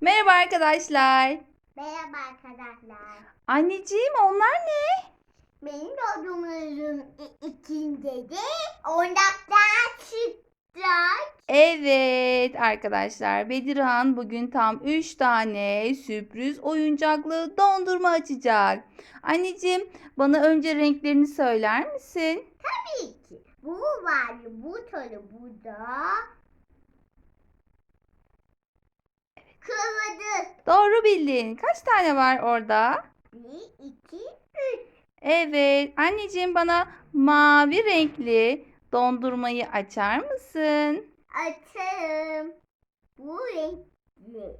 Merhaba arkadaşlar. Merhaba arkadaşlar. Anneciğim onlar ne? Benim doğduğumuzun i- içinde de oyuncaklar çıktı. Evet arkadaşlar Bedirhan bugün tam 3 tane sürpriz oyuncaklı dondurma açacak. Anneciğim bana önce renklerini söyler misin? Tabii ki. Bu var, bu tane burada. Kırmızı. Doğru bildin. Kaç tane var orada? Bir, iki, Evet. Anneciğim bana mavi renkli dondurmayı açar mısın? açarım. Bu renkli.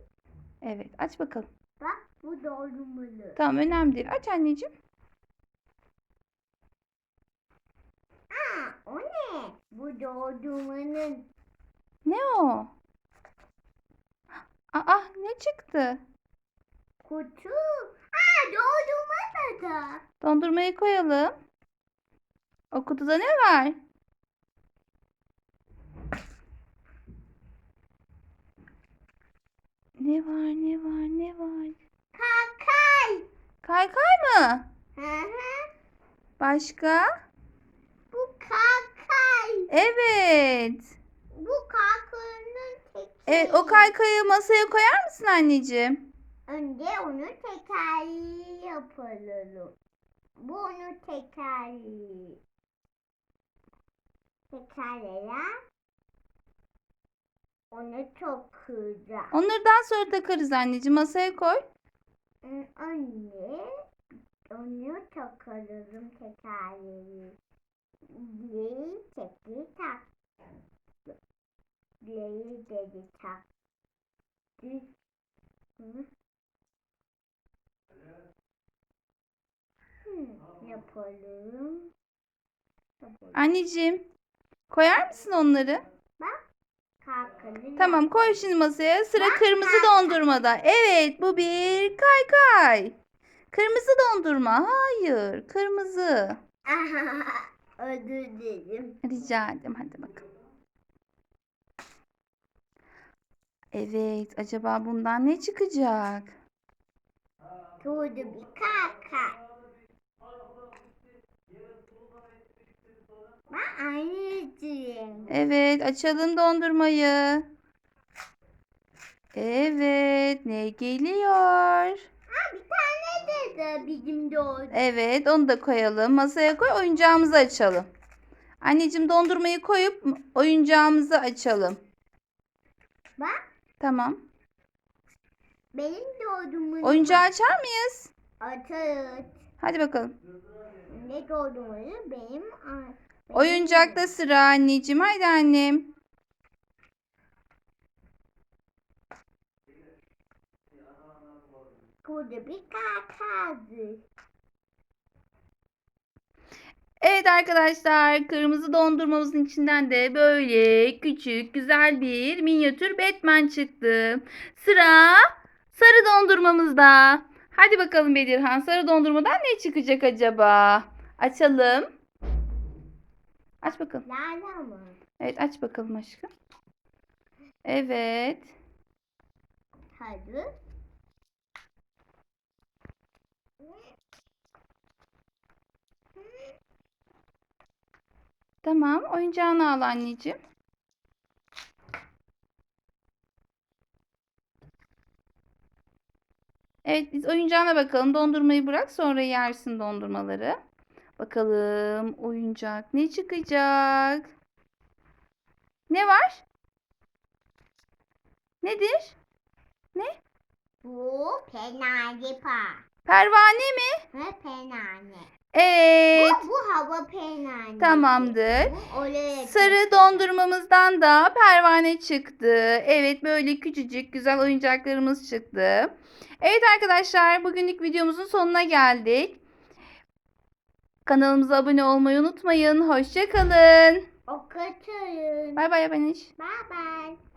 Evet aç bakalım. Bak bu doğrulmalı. Tamam önemli değil. Aç anneciğim. Aa, o ne? Bu doğrulmanın Ne o? Aa ne çıktı? kutu. Aa, doğrulma da. Dondurmayı koyalım. O kutuda ne var? Ne var ne var ne var? Kakay. Kaykay mı? Hı hı. Başka? Bu kakay. Evet. Bu teki. Evet o kaykayı masaya koyar mısın anneciğim? Önce onu tekerleği yapalım. Bu onu tekerleği. Tekerleğe. Onu çok kırdı. Onları daha sonra takarız anneciğim. Masaya koy. Anne. Onu takalım tekerleği. Bileği çekti tak. Bileği dedi. Hı. Hmm, yapalım. Yapalım. Anneciğim koyar mısın onları? Kalkalım. Tamam koy şimdi masaya. Sıra kırmızı dondurmada. Evet bu bir kaykay. Kırmızı dondurma. Hayır kırmızı. Özür dilerim. Rica ederim. Hadi bakalım. Evet acaba bundan ne çıkacak? Tuğdu bir kaka. Ben anneciğim. Evet açalım dondurmayı. Evet ne geliyor? Ha bir tane de, de bizim doğdu. Evet onu da koyalım. Masaya koy oyuncağımızı açalım. Anneciğim dondurmayı koyup oyuncağımızı açalım. Bak Tamam. benim doğduğumun. Oyuncağı açar mıyız? Atarız. Hadi bakalım. Ne doğduğumu benim. Oyuncakta sıra anneciğim. Haydi annem. Tuğdu bir kakaydı. Evet arkadaşlar kırmızı dondurmamızın içinden de böyle küçük güzel bir minyatür Batman çıktı. Sıra sarı dondurmamızda. Hadi bakalım Bedirhan sarı dondurmadan ne çıkacak acaba? Açalım. Aç bakalım. Lala mı? Evet aç bakalım aşkım. Evet. Hadi. Tamam oyuncağını al anneciğim. Evet biz oyuncağına bakalım. Dondurmayı bırak sonra yersin dondurmaları. Bakalım oyuncak ne çıkacak? Ne var? Nedir? Bu penane pa. Pervane mi? Ve penane. Evet. Bu, bu hava penane. Tamamdır. Bu Sarı dondurmamızdan da pervane çıktı. Evet böyle küçücük güzel oyuncaklarımız çıktı. Evet arkadaşlar bugünlük videomuzun sonuna geldik. Kanalımıza abone olmayı unutmayın. Hoşçakalın. Okutun. Bay bay Beniş. Bye bye.